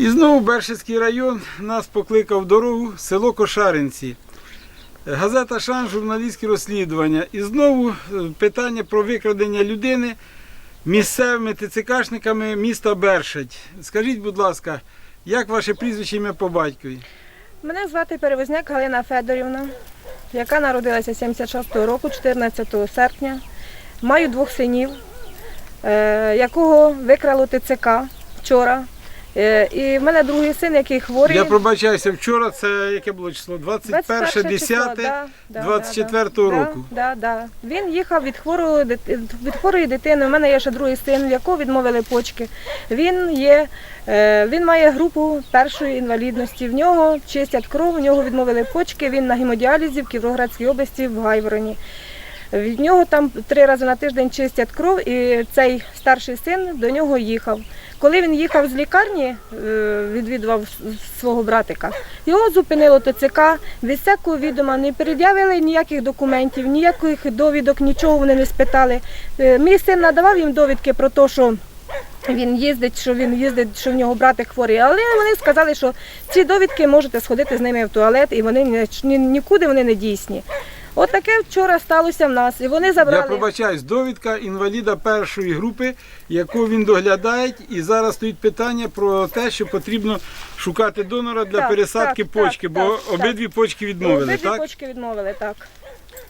І знову Бершицький район нас покликав в дорогу село Кошаринці. Газета Шан, журналістські розслідування. І знову е, питання про викрадення людини місцевими ТЦКшниками міста Бершадь. Скажіть, будь ласка, як ваше прізвище ім'я по батькові? Мене звати перевозняк Галина Федорівна, яка народилася 76-го року, 14 серпня. Маю двох синів, е, якого викрало ТЦК вчора. Е, І в мене другий син, який хворий. Я пробачаюся, вчора це яке було число? 21, 21 число, 10 да, да, 24-го да, року. Да, да. Він їхав від хворої, від хворої дитини. У мене є ще другий син, в якого відмовили почки. Він є, е, він має групу першої інвалідності. В нього чистять кров, в нього відмовили почки. Він на гемодіалізі в Кіровоградській області в Гайвороні. Від нього там три рази на тиждень чистять кров, і цей старший син до нього їхав. Коли він їхав з лікарні, е, відвідував свого братика, його зупинило ТЦК, всякого відома, не пред'явили ніяких документів, ніяких довідок, нічого вони не спитали. Е, Мій син надавав їм довідки про те, що він їздить, що він їздить, що в нього братик хворий. Але вони сказали, що ці довідки можете сходити з ними в туалет, і вони ні- ні- нікуди вони не дійсні. От вчора сталося в нас. І вони Я забрали. пробачаюсь, довідка інваліда першої групи, яку він доглядає, і зараз стоїть питання про те, що потрібно шукати донора для Так, пересадки так, почки, так, бо так, обидві почки відмовили, Обидві так? почки відмовили, так.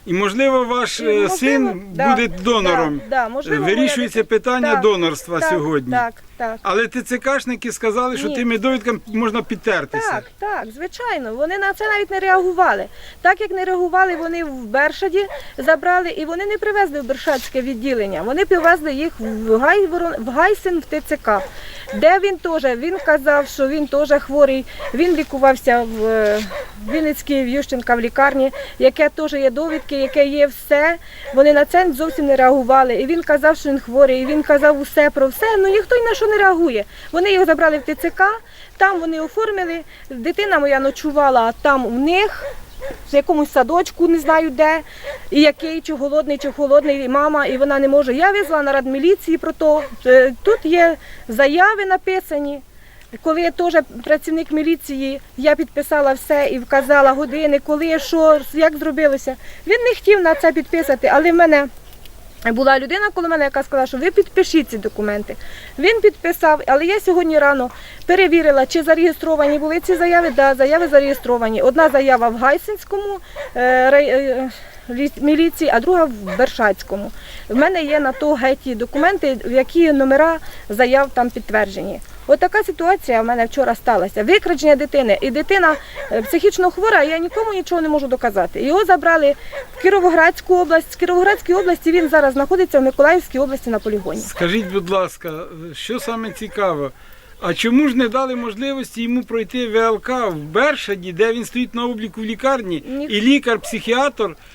І можливо, ваш І, е, можливо, син да, буде донором. Да, да, можливо, моя Вирішується дитина- питання Так, донорства так, сьогодні. Так, так. Але ТЦКшники сказали, що Ні. тими довідками можна підтертися. Так, так, звичайно. Вони на це навіть не реагували. Так як не реагували, вони в Бершаді забрали і вони не привезли в Бершадське відділення. Вони привезли їх в Гайворон, в Гайсен в ТЦК, де він теж він казав, що він теж хворий. Він лікувався в е, Вінницькій Ющенка в лікарні, яке теж є довідки, яке є все. Вони на це зовсім не реагували. І він казав, що він хворий. І він казав усе про все. Ну ніхто ні на що не реагує. Вони його забрали в ТЦК, там вони оформили. Дитина моя ночувала там у них. В якомусь садочку, не знаю де, і який, чи голодний, чи холодний, і мама, і вона не може. Я везла на радміліції про то. Е, Тут є заяви написані. Коли я теж працівник міліції, я підписала все і вказала години, коли, що, як зробилося. Він не хотів на це підписати, але в мене була людина коло мене, яка сказала, що ви підпишіть ці документи. Він підписав, але я сьогодні рано перевірила, чи зареєстровані були ці заяви. Да, заяви зареєстровані. Одна заява в Гайсинському е, е, міліції, а друга в Бершацькому. В мене є на то геті документи, в які номера заяв там підтверджені. От така ситуація в мене вчора сталася. Викрадення дитини. І дитина е, психічно хвора, я нікому нічого не можу доказати. Його забрали в Кіровоградську область. З Кіровоградської області він зараз знаходиться в Миколаївській області на полігоні. Скажіть, будь ласка, що саме цікаво? А чому ж не дали можливості йому пройти ВЛК в Бершаді, де він стоїть на обліку в лікарні, Ні. і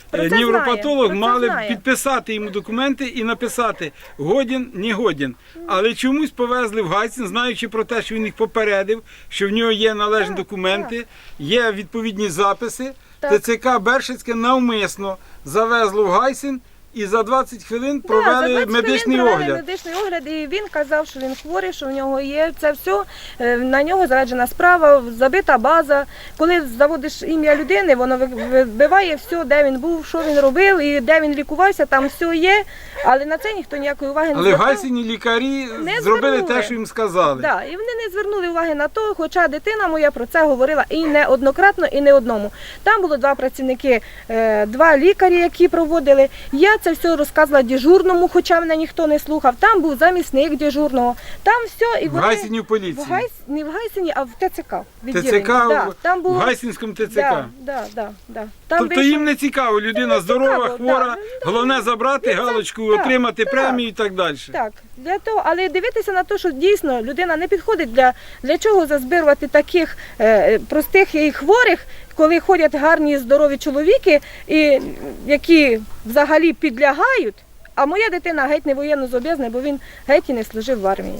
Про е, це невропатолог знає, про це мали знає. підписати йому документи і написати годен, не годен. Але чомусь повезли в Гайсин, знаючи про те, що він їх попередив, що в нього є належні документи, є відповідні записи. Так. ТЦК Бершицьке навмисно завезло в Гайсин і за 20 хвилин Да, провели за 20 медичний хвилин провели огляд. Медичний огляд, і він казав, що він хворий, що в нього є це все. е, На нього заведена справа, забита база. Коли заводиш ім'я людини, воно ви- вибиває все, де він був, що він робив і де він лікувався, там все є. Але на це ніхто ніякої уваги не Але звертав. Гайсині лікарі Не зробили звернули. те, що їм сказали. Да, і вони не звернули уваги на то, хоча дитина моя про це говорила і не однократно, і не одному. Там було два працівники, е, два лікарі, які проводили. Я це все розказувала дежурному, хоча мене ніхто не слухав. Там був замісник дежурного. Там все і В вони Гайсині в поліції. в Гайс... не в Гайсині, а в ТЦК. відділенні. ТЦК да, в- там в був... Гайсинському ТЦК. Да, да, да, да. Там Тобто вийшов- їм не цікаво, людина не здорова, цікаво, хвора, да. Ну, головне забрати це- галочку, так, отримати так. премію і так далі. Так, для того, але дивитися на те, що дійсно людина не підходить для, для чого зазбирувати таких е, простих і хворих, коли ходять гарні здорові чоловіки, і, які взагалі підлягають. А моя дитина геть не воєнно зобов'язана, бо він геть і не служив в армії.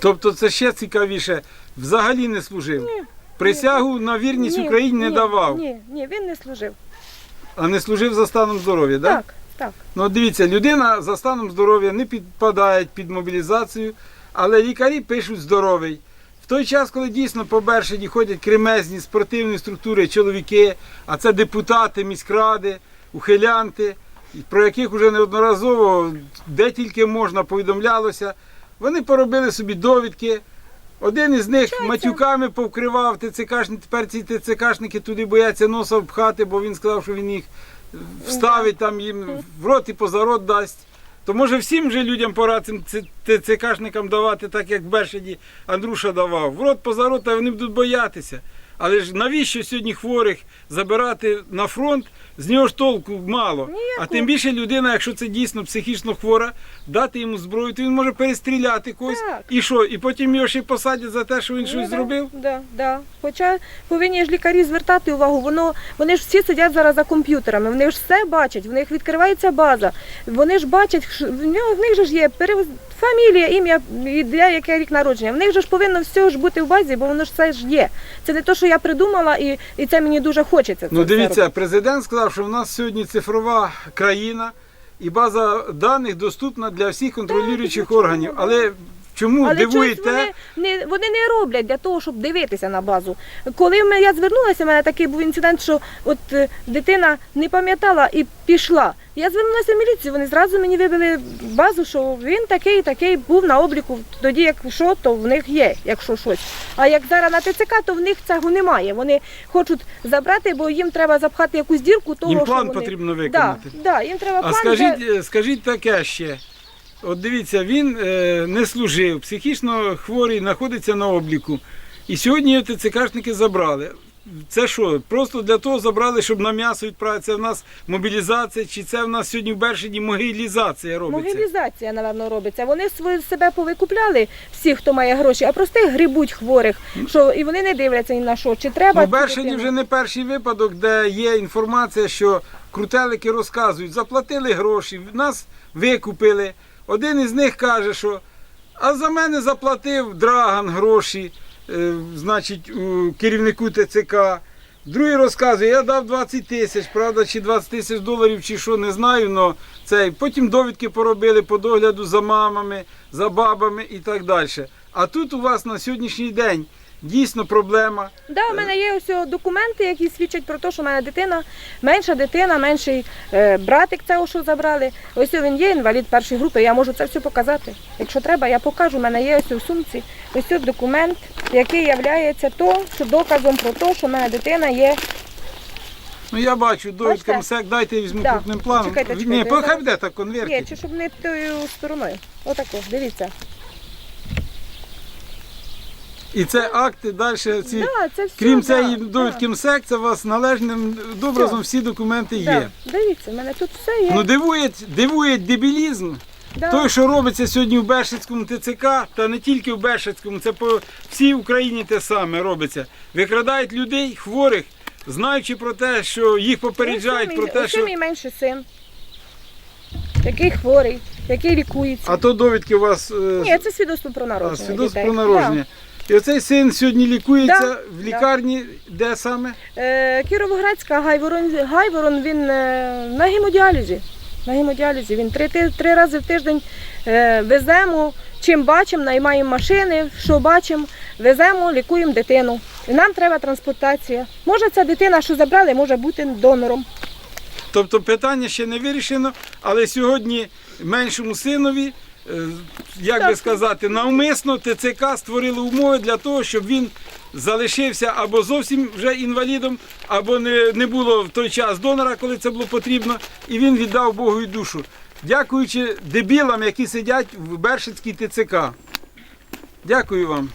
Тобто це ще цікавіше, взагалі не служив. Присягу на вірність Ні, Україні не ні, давав, Ні, ні, він не служив. а не служив за станом здоров'я, так? Так, так. Ну от дивіться, людина за станом здоров'я не підпадає під мобілізацію, але лікарі пишуть здоровий. В той час, коли дійсно по Бершаді ходять кремезні спортивні структури, чоловіки, а це депутати, міськради, ухилянти, про яких вже неодноразово де тільки можна повідомлялося, вони поробили собі довідки. Один із них матюками повкривав ТЦКшники, тепер ці ТЦКшники туди бояться носа впхати, бо він сказав, що він їх вставить там їм в рот і позарот дасть. То може всім же людям пора цим ТЦКшникам давати, так як в Бершаді Андруша давав. В рот позарот, а вони будуть боятися. Але ж навіщо сьогодні хворих забирати на фронт? З нього ж толку мало. А тим більше людина, якщо це дійсно психічно хвора, дати йому зброю, то він може перестріляти когось. Так. І що? І потім його ще й посадять за те, що він Ну, щось зробив? Да, да. Хоча повинні ж лікарі звертати увагу. Воно вони ж всі сидять зараз за комп'ютерами. Вони ж все бачать. В них відкривається база. Вони ж бачать, в нього в них же ж є перев... фамілія, ім'я де яке рік народження. В них же ж повинно все ж бути в базі, бо воно ж все ж є. Це не те, що я придумала, і, і це мені дуже хочеться. Це Ну дивіться, робити. президент сказав, що в нас сьогодні цифрова країна і база даних доступна для всіх контролюючих органів. Але чому Але дивує чогось те, вони не вони не роблять для того, щоб дивитися на базу. Коли я звернулася, у мене такий був інцидент, що от е, дитина не пам'ятала і пішла. Я звернулася в міліцію, вони зразу мені вибили базу, що він такий, такий був на обліку. Тоді, якщо то в них є, якщо щось. А як зараз на ТЦК, то в них цього немає. Вони хочуть забрати, бо їм треба запхати якусь дірку, того їм що план вони... потрібно Да, виконати. да, їм треба А план. скажіть, де- е, скажіть таке ще. От дивіться, він е, не служив, психічно хворий, знаходиться на обліку. І сьогодні його ТЦКшники забрали. Це що? Просто для того забрали, щоб на м'ясо відправити. Це в нас мобілізація, чи це в нас сьогодні в Бершині могилізація робиться? Могилізація, напевно, робиться. Вони свої себе повикупляли, всі, хто має гроші, а простих грибуть хворих, що і вони не дивляться ні на що, чи треба. Ну, цю Бершині дитину. вже не перший випадок, де є інформація, що крутелики розказують, заплатили гроші, нас викупили. Один із них каже, що а за мене заплатив Драган гроші, е, значить, керівнику ТЦК. Другий розказує, я дав 20 тисяч, правда, чи 20 тисяч доларів, чи що, не знаю, но цей. Потім довідки поробили по догляду за мамами, за бабами і так далі. А тут у вас на сьогоднішній день дійсно проблема. Да, у мене є ось документи, які свідчать про те, що в мене дитина, менша дитина, менший е, братик цього, що забрали. Ось він є інвалід першої групи, я можу це все показати. Якщо треба, я покажу. У мене є ось у сумці ось документ, який є то, що доказом про те, що в мене дитина є. Ну я бачу, довідка МСЕК, дайте я візьму Да. крупним планом. Чекайте, Ні, чекайте, похай буде так Ні, чи щоб не тою стороною. Отако, дивіться. І це акти далі ці. Да, це все, Крім да, цієї да. довідки МСЕК, це у вас належним образом всі документи є. Да, дивіться, в мене тут все є. Ну дивує, дивує дебілізм. да. Той, що робиться сьогодні в Бершицькому ТЦК, та не тільки в Бершицькому, це по всій Україні те саме робиться. Викрадають людей, хворих, знаючи про те, що їх попереджають про те, що. мій менший син, який хворий, який лікується. А то довідки у вас. е, Ні, це свідоцтво про А, народження. свідоцтво дітей. про народження. І оцей син сьогодні лікується Да, в да. лікарні, де саме? Е, Кіровоградська Гайворон, Гайворон він е, на гемодіалізі. На гемодіалізі. Він три, ти- три рази в тиждень е, веземо, чим бачимо, наймаємо машини, що бачимо, веземо, лікуємо дитину. І нам треба транспортація. Може, ця дитина, що забрали, може бути донором. Тобто питання ще не вирішено, але сьогодні меншому синові, як би сказати, навмисно ТЦК створили умови для того, щоб він залишився або зовсім вже інвалідом, або не, не було в той час донора, коли це було потрібно, і він віддав Богу і душу. Дякуючи дебілам, які сидять в Бершицькій ТЦК. Дякую вам.